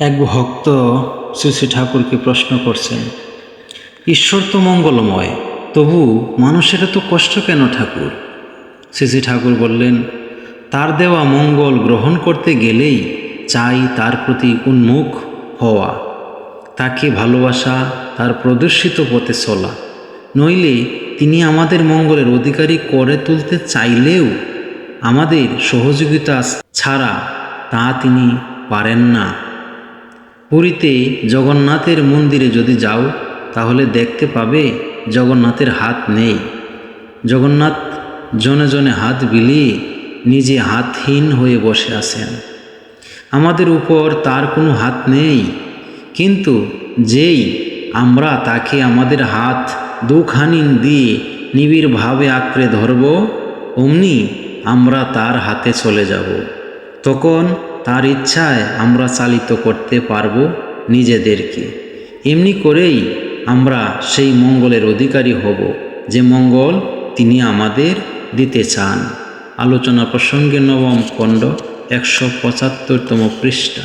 এক ভক্ত শ্রী ঠাকুরকে প্রশ্ন করছেন, ঈশ্বর তো মঙ্গলময়, তবু মানুষের তো কষ্ট কেন ঠাকুর? শ্রী ঠাকুর বললেন, তার দেওয়া মঙ্গল গ্রহণ করতে গেলেই চাই তার প্রতি উন্মুখ হওয়া, তাকে ভালোবাসা, তার প্রদর্শিত পথে চলা। নইলে তিনি আমাদের মঙ্গলের অধিকারী করে তুলতে চাইলেও আমাদের সহযোগিতা ছাড়া তা তিনি পারেন না। পুরীতে জগন্নাথের মন্দিরে যদি যাও, তাহলে দেখতে পাবে জগন্নাথের হাত নেই। জগন্নাথ জনে জনে হাত বিলিয়ে নিজে হাতহীন হয়ে বসে আছেন। আমাদের উপর তার কোনো হাত নেই, কিন্তু যেই আমরা তাকে আমাদের হাত দুখানি দিয়ে নিবিড়ভাবে আঁকড়ে ধরব, অমনি আমরা তার হাতে চলে যাব। তখন তার ইচ্ছায় আমরা চালিত করতে পারব নিজেদেরকে। এমনি করেই আমরা সেই মঙ্গলের অধিকারী হব, যে মঙ্গল তিনি আমাদের দিতে চান। আলোচনা প্রসঙ্গে নবম খণ্ড একশো পঁচাত্তরতম পৃষ্ঠা।